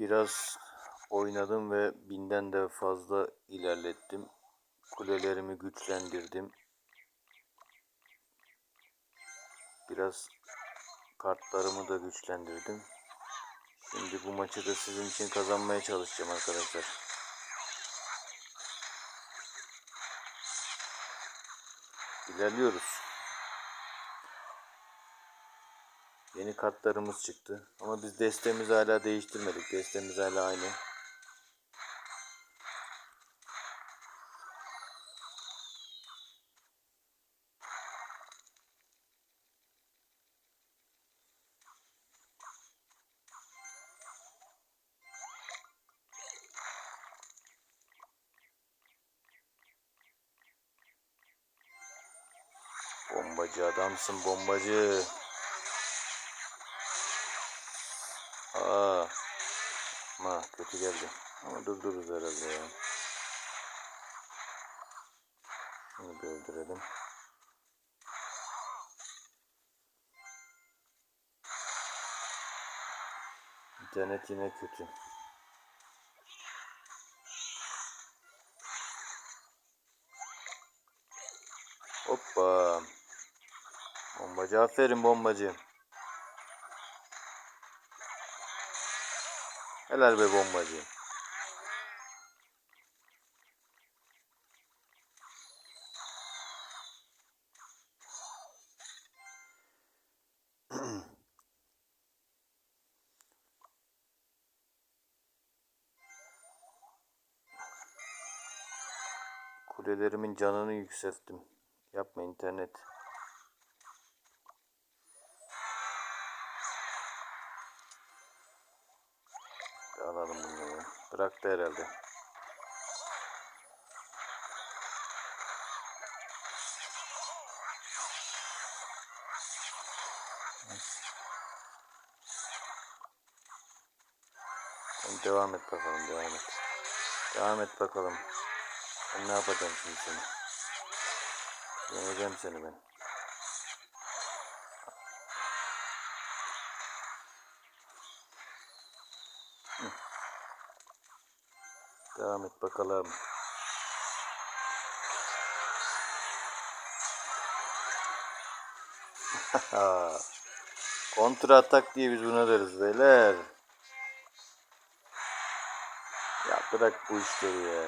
Biraz oynadım ve binden de fazla ilerlettim. Kulelerimi güçlendirdim. Biraz kartlarımı da güçlendirdim. Şimdi bu maçı da sizin için kazanmaya çalışacağım arkadaşlar. İlerliyoruz. Yeni kartlarımız çıktı. Ama biz destemizi hala değiştirmedik. Destemiz hala aynı. Bombacı adamsın bombacı. Aa. Ma kötü geldi. Ama durdururuz herhalde ya. Şunu bir öldürelim. İnternet yine kötü. Hoppa. Bombacı aferin bombacı. Helal be bombacı. Kulelerimin canını yükselttim. Yapma internet. Alalım ya. Bıraktı herhalde. Devam et bakalım devam et. Devam et bakalım. Ben ne yapacağım şimdi seni? Yeneceğim seni ben. Devam et bakalım. Kontra atak diye biz buna deriz beyler. Ya bırak bu işleri ya.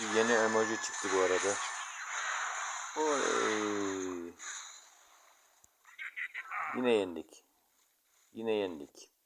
Bir yeni emoji çıktı bu arada. Oley. Yine yendik. Yine yendik.